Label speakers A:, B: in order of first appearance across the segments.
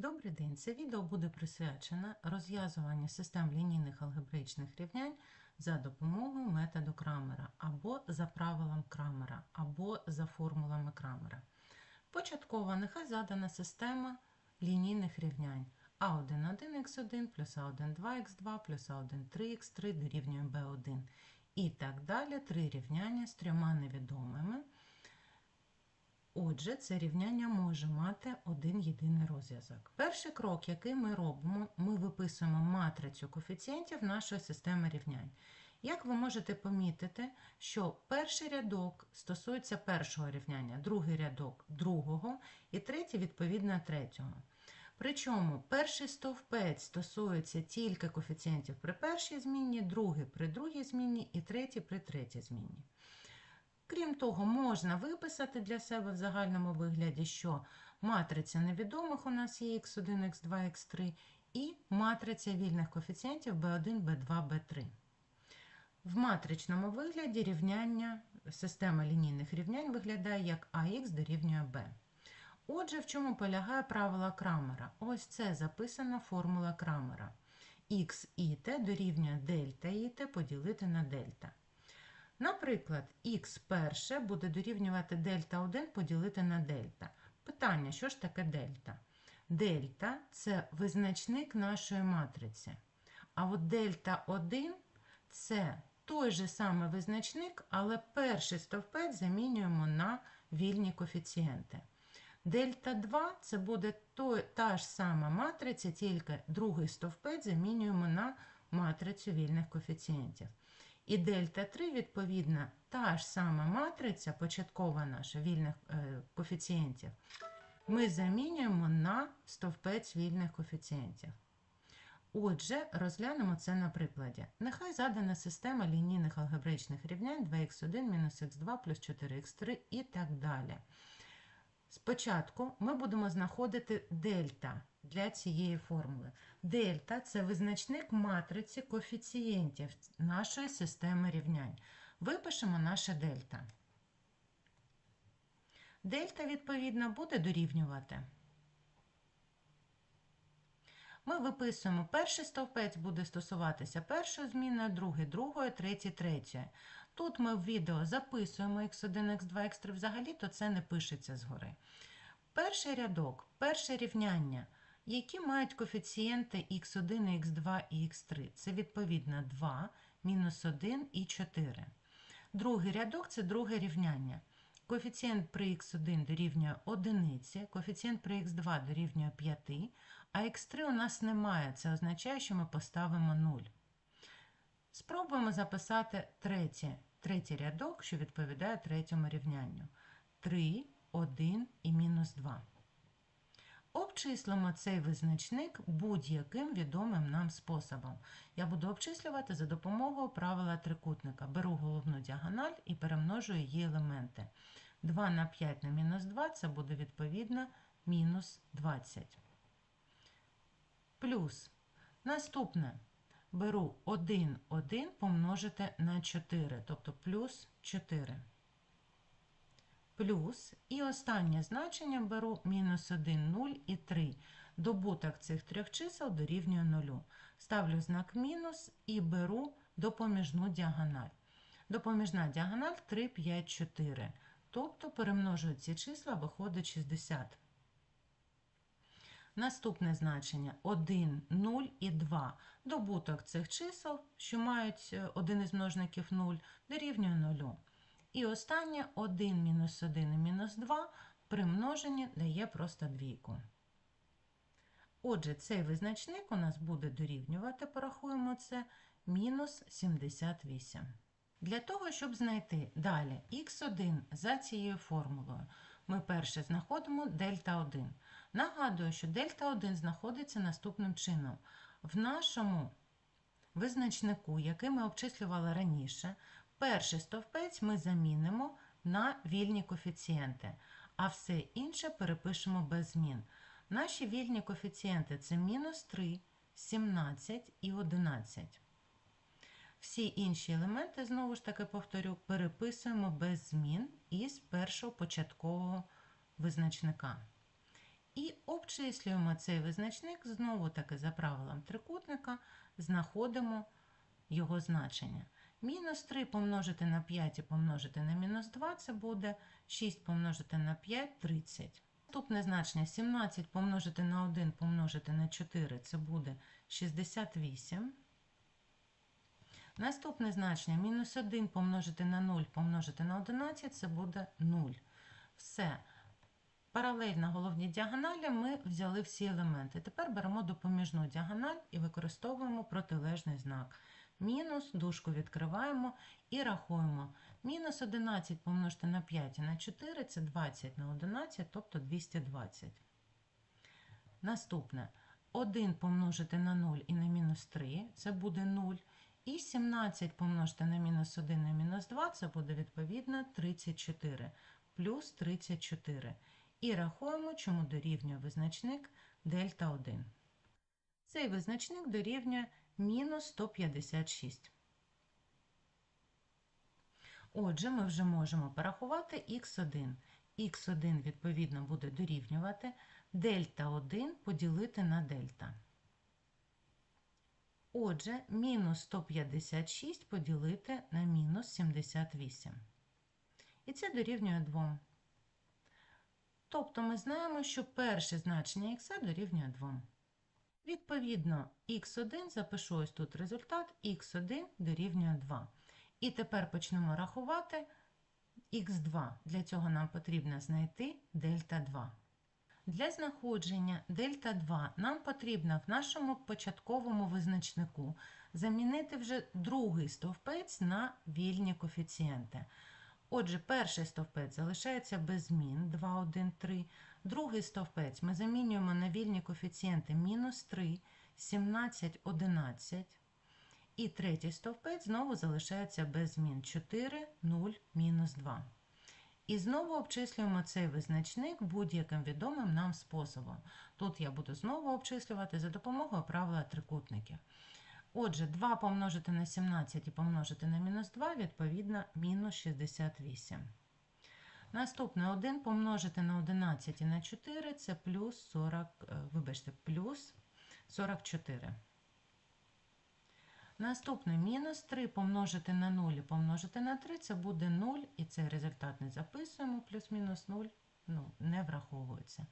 A: Добрий день! Це відео буде присвячено розв'язуванню систем лінійних алгебраїчних рівнянь за допомогою методу Крамера або за правилом Крамера, або за формулами Крамера. Початково нехай задана система лінійних рівнянь А1,1х1 плюс А1,2х2 плюс А1,3х3 дорівнює b1 і так далі. Три рівняння з трьома невідомими. Отже, це рівняння може мати один єдиний розв'язок. Перший крок, який ми робимо, ми виписуємо матрицю коефіцієнтів нашої системи рівнянь. Як ви можете помітити, що перший рядок стосується першого рівняння, другий рядок другого і третій, відповідно, третього. Причому перший стовпець стосується тільки коефіцієнтів при першій зміні, другий при другій зміні і третій при третій зміні. Крім того, можна виписати для себе в загальному вигляді, що матриця невідомих у нас є x1, x2, x3 і матриця вільних коефіцієнтів b1, b2, b3. В матричному вигляді рівняння, система лінійних рівнянь виглядає як ax дорівнює b. Отже, в чому полягає правило Крамера? Ось це записана формула Крамера. x і t дорівнює дельта і t поділити на дельта. Наприклад, х перше буде дорівнювати дельта 1 поділити на дельта. Питання, що ж таке дельта? Дельта це визначник нашої матриці. А от дельта 1 це той же самий визначник, але перший стовпець замінюємо на вільні коефіцієнти. Дельта 2 це буде той, та ж сама матриця, тільки другий стовпець замінюємо на матрицю вільних коефіцієнтів. І дельта 3, відповідно, та ж сама матриця, початкова наша вільних е, коефіцієнтів, ми замінюємо на стовпець вільних коефіцієнтів. Отже, розглянемо це на прикладі. Нехай задана система лінійних алгебраїчних рівнянь 2х1 мінус х2 плюс 4х3 і так далі. Спочатку ми будемо знаходити дельта для цієї формули. Дельта це визначник матриці коефіцієнтів нашої системи рівнянь. Випишемо наше дельта. Дельта, відповідно, буде дорівнювати. Ми виписуємо перший стовпець буде стосуватися першої зміни, другий другої, третій третьої. Тут ми в відео записуємо x1, x2, x3, взагалі то це не пишеться згори. Перший рядок, перше рівняння, які мають коефіцієнти x1, x2 і x3. Це відповідно 2, мінус 1 і 4. Другий рядок це друге рівняння. Коефіцієнт при х1 дорівнює 1, коефіцієнт при х2 дорівнює 5, а х3 у нас немає. Це означає, що ми поставимо 0. Спробуємо записати третій, третій рядок, що відповідає третьому рівнянню. 3, 1 і мінус 2. Обчислимо цей визначник будь-яким відомим нам способом. Я буду обчислювати за допомогою правила трикутника. Беру головну діагональ і перемножую її елементи. 2 на 5 на мінус 2 це буде відповідно мінус 20. Плюс наступне беру 1, 1 помножити на 4, тобто плюс 4 плюс, і останнє значення беру мінус 1, 0 і 3. Добуток цих трьох чисел дорівнює 0. Ставлю знак мінус і беру допоміжну діагональ. Допоміжна діагональ 3, 5, 4. Тобто перемножую ці числа, виходить 60. Наступне значення 1, 0 і 2. Добуток цих чисел, що мають е, один із множників 0, дорівнює 0. І останнє 1 мінус 1 і мінус 2 при множенні дає просто двійку. Отже, цей визначник у нас буде дорівнювати, порахуємо це, мінус 78. Для того, щоб знайти далі х1 за цією формулою, ми перше знаходимо дельта 1. Нагадую, що дельта 1 знаходиться наступним чином. В нашому визначнику, який ми обчислювали раніше, Перший стовпець ми замінимо на вільні коефіцієнти, а все інше перепишемо без змін. Наші вільні коефіцієнти це мінус 3, 17 і 11. Всі інші елементи, знову ж таки повторю, переписуємо без змін із першого початкового визначника. І обчислюємо цей визначник знову таки за правилом трикутника, знаходимо його значення. Мінус 3 помножити на 5 і помножити на мінус 2 це буде 6 помножити на 5 30. Наступне значення 17 помножити на 1 помножити на 4 це буде 68. Наступне значення мінус 1 помножити на 0 помножити на 11 це буде 0. Все. Паралельно головній діагоналі ми взяли всі елементи. Тепер беремо допоміжну діагональ і використовуємо протилежний знак. Мінус, дужку відкриваємо і рахуємо. Мінус 11 помножити на 5 і на 4 це 20 на 11, тобто 220. Наступне 1 помножити на 0 і на мінус 3 це буде 0. І 17 помножити на мінус 1 на мінус 2 це буде відповідно 34 плюс 34. І рахуємо, чому дорівнює визначник дельта 1. Цей визначник дорівнює мінус 156. Отже, ми вже можемо порахувати х1. х1, відповідно, буде дорівнювати дельта 1 поділити на дельта. Отже, мінус 156 поділити на мінус 78. І це дорівнює 2. Тобто ми знаємо, що перше значення х дорівнює 2. Відповідно, х1 запишу ось тут результат, х1 дорівнює 2. І тепер почнемо рахувати х2. Для цього нам потрібно знайти дельта 2. Для знаходження дельта 2 нам потрібно в нашому початковому визначнику замінити вже другий стовпець на вільні коефіцієнти. Отже, перший стовпець залишається без змін 2, 1, 3. Другий стовпець ми замінюємо на вільні коефіцієнти мінус 3, 17, 11. І третій стовпець знову залишається без змін 4, 0, мінус 2. І знову обчислюємо цей визначник будь-яким відомим нам способом. Тут я буду знову обчислювати за допомогою правила трикутників. Отже, 2 помножити на 17 і помножити на мінус 2, відповідно, мінус 68. Наступне 1 помножити на 11 і на 4 це плюс 40, вибачте, плюс 44. Наступне мінус 3 помножити на 0 і помножити на 3 це буде 0, і цей результат не записуємо, плюс-мінус 0 ну, не враховується.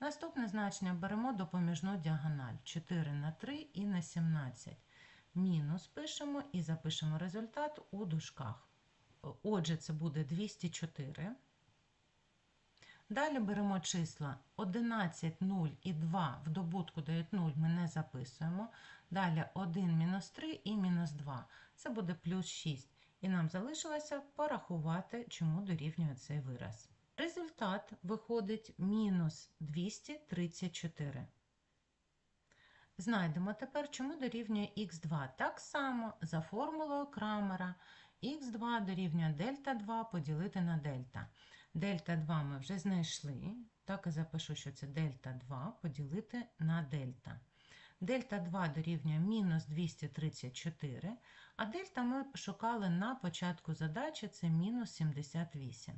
A: Наступне значення беремо допоміжну діагональ 4 на 3 і на 17. Мінус пишемо і запишемо результат у дужках. Отже, це буде 204. Далі беремо числа 11, 0 і 2 в добутку дають 0, ми не записуємо. Далі 1 мінус 3 і мінус 2. Це буде плюс 6. І нам залишилося порахувати, чому дорівнює цей вираз. Результат виходить мінус 234. Знайдемо тепер, чому дорівнює х2. Так само за формулою Крамера х2 дорівнює дельта 2 поділити на дельта. Дельта 2 ми вже знайшли. Так і запишу, що це дельта 2 поділити на дельта. Дельта 2 дорівнює мінус 234, а дельта ми шукали на початку задачі це мінус 78.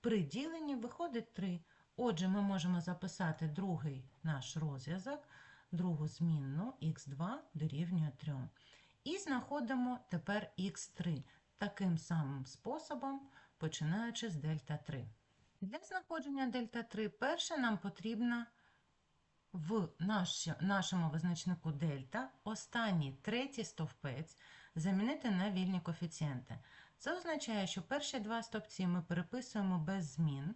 A: При діленні виходить 3. Отже, ми можемо записати другий наш розв'язок, другу змінну х2 дорівнює 3. І знаходимо тепер х3 таким самим способом, починаючи з дельта 3. Для знаходження дельта 3 перше нам потрібно в наш, нашому визначнику дельта останній третій стовпець замінити на вільні коефіцієнти. Це означає, що перші два стовпці ми переписуємо без змін,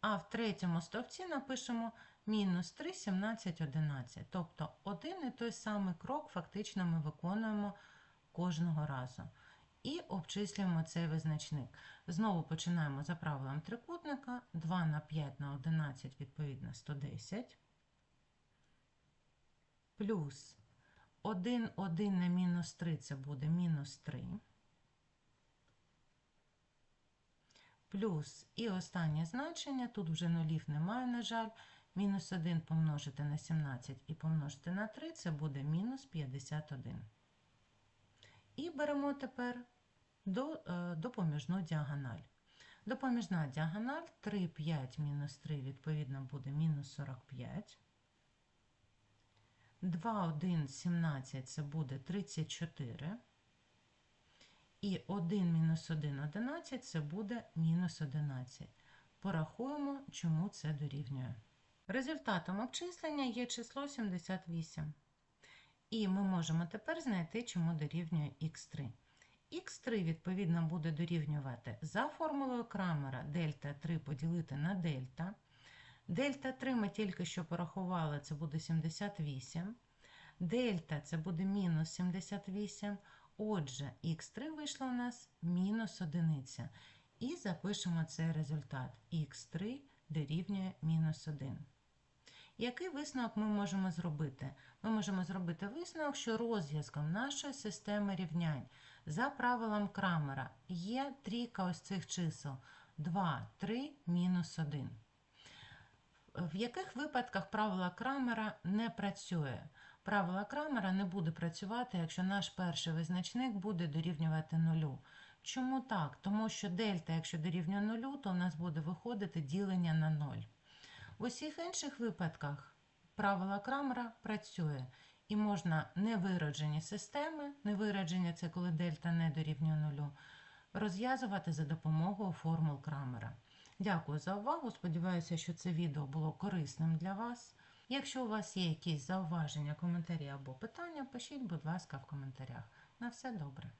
A: а в третьому стовпці напишемо мінус 3, 17, 11. Тобто один і той самий крок фактично ми виконуємо кожного разу. І обчислюємо цей визначник. Знову починаємо за правилом трикутника. 2 на 5 на 11, відповідно, 110. Плюс 1, 1 на мінус 3 це буде мінус 3. Плюс і останнє значення, тут вже нулів немає, на жаль. Мінус 1 помножити на 17 і помножити на 3 це буде мінус 51. І беремо тепер до, е, допоміжну діагональ. Допоміжна діагональ 3, 5 мінус 3, відповідно, буде мінус 45. 2, 1, 17 це буде 34. І 1 мінус 1, 11 це буде мінус 11. Порахуємо, чому це дорівнює. Результатом обчислення є число 78. І ми можемо тепер знайти, чому дорівнює х3. х3, відповідно, буде дорівнювати за формулою Крамера дельта 3 поділити на дельта. Дельта 3 ми тільки що порахували, це буде 78. Дельта це буде мінус 78. Отже, х3 вийшло у нас мінус 1. І запишемо цей результат. х3 дорівнює мінус 1. Який висновок ми можемо зробити? Ми можемо зробити висновок, що розв'язком нашої системи рівнянь за правилом Крамера є трійка ось цих чисел 2, 3, мінус 1. В яких випадках правило Крамера не працює? Правило Крамера не буде працювати, якщо наш перший визначник буде дорівнювати нулю. Чому так? Тому що дельта, якщо дорівнює нулю, то у нас буде виходити ділення на 0. В усіх інших випадках правило Крамера працює. І можна невироджені системи, невиродження це коли дельта не дорівнює нулю, розв'язувати за допомогою формул Крамера. Дякую за увагу. Сподіваюся, що це відео було корисним для вас. Якщо у вас є якісь зауваження, коментарі або питання, пишіть, будь ласка, в коментарях. На все добре.